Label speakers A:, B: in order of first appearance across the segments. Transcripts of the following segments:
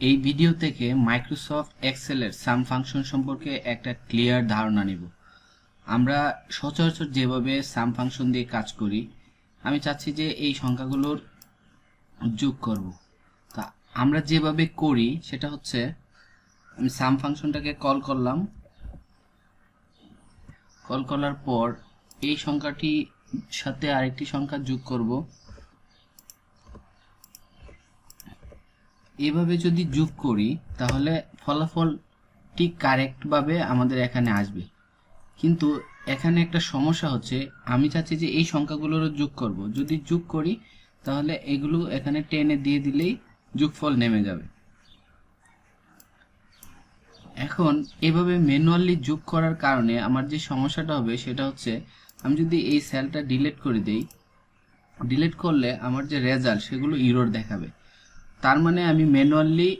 A: এই ভিডিও থেকে মাইক্রোসফট এক্সেলের সাম ফাংশন সম্পর্কে একটা ক্লিয়ার ধারণা নিব। আমরা সচরাচর যেভাবে সাম ফাংশন দিয়ে কাজ করি, আমি চাচ্ছি যে এই সংখ্যাগুলোর যোগ করব। তা আমরা যেভাবে করি, সেটা হচ্ছে, আমি সাম ফাংশনটাকে কল করলাম। কল করার পর এই সংখ্যাটি সাথে আরেকটি সংখ্যা যোগ করব। এভাবে যদি যোগ করি, তাহলে ফলাফল ঠিক কারেক্টভাবে আমাদের এখানে আসবে। কিন্তু এখানে একটা সমস্যা হচ্ছে, আমি চাচ্ছি যে এই সংখ্যাগুলোরও যোগ করব। যদি যোগ করি, তাহলে এগুলো এখানে টেনে দিয়ে দিলেই যোগফল নেমে যাবে। এখন এভাবে ম্যানুয়ালি যোগ করার কারণে আমার যে সমস্যাটা হবে, সেটা হচ্ছে আমি যদি এই সেলটা ডিলিট করে দেই ডিলিট করলে আমার যে রেজাল্ট সেগুলো ইরোর দেখাবে। তার মানে আমি ম্যানুয়ালি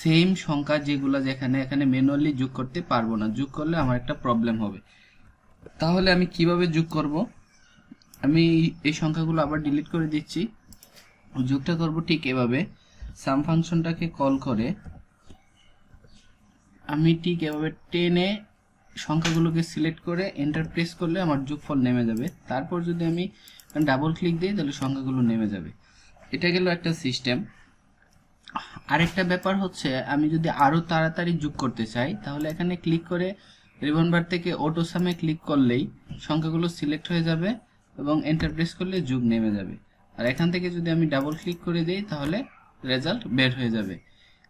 A: সেম সংখ্যা যেগুলো যেখানে এখানে ম্যানুয়ালি যোগ করতে পারব না, যোগ করলে আমার একটা প্রবলেম হবে। তাহলে আমি কীভাবে যোগ করব? আমি এই সংখ্যাগুলো আবার ডিলিট করে দিচ্ছি। যোগটা করব ঠিক এভাবে। সাম ফাংশনটাকে কল করে আমি ঠিক এভাবে টেনে সংখ্যাগুলোকে সিলেক্ট করে এন্টার প্রেস করলে আমার যোগফল নেমে যাবে। তারপর যদি আমি ডাবল ক্লিক দিই, তাহলে সংখ্যাগুলো নেমে যাবে। এটা গেল একটা সিস্টেম আরেকটা ব্যাপার হচ্ছে, আমি যদি আরও তাড়াতাড়ি যোগ করতে চাই, তাহলে এখানে ক্লিক করে রিবন বার থেকে অটো সামে ক্লিক করলেই সংখ্যাগুলো সিলেক্ট হয়ে যাবে এবং এন্টার প্রেস করলে যোগ নেমে যাবে। আর এখান থেকে যদি আমি ডাবল ক্লিক করে দিই, তাহলে রেজাল্ট বের হয়ে যাবে।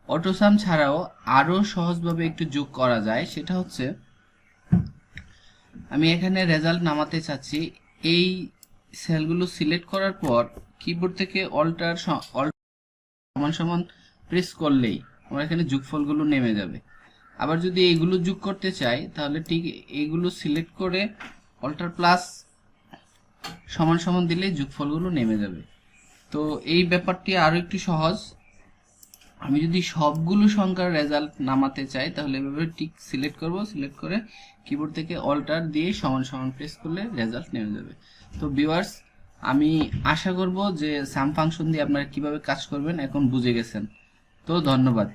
A: অটোসাম ছাড়াও আরও সহজভাবে একটু যোগ করা যায়, সেটা হচ্ছে, আমি এখানে রেজাল্ট নামাতে চাচ্ছি। এই সেলগুলো সিলেক্ট করার পর কিবোর্ড থেকে অল্টার সমান সমান প্রেস করলেই আমার এখানে যোগফলগুলো নেমে যাবে। আবার যদি এইগুলো যোগ করতে চাই তাহলে ঠিক এইগুলো সিলেক্ট করে অল্টার প্লাস সমান সমান দিলে যোগফলগুলো নেমে যাবে। তো এই ব্যাপারটি আরও একটু সহজ। আমি যদি সবগুলো সংখ্যার রেজাল্ট নামাতে চাই, তাহলে এভাবে টিক সিলেক্ট করব সিলেক্ট করে কিবোর্ড থেকে অল্টার দিয়ে সমান সমান প্রেস করলে রেজাল্ট নেমে যাবে। তো ভিউয়ার্স আমি আশা করব যে সাম ফাংশন দিয়ে আপনারা কীভাবে কাজ করবেন, এখন বুঝে গেছেন। তো ধন্যবাদ।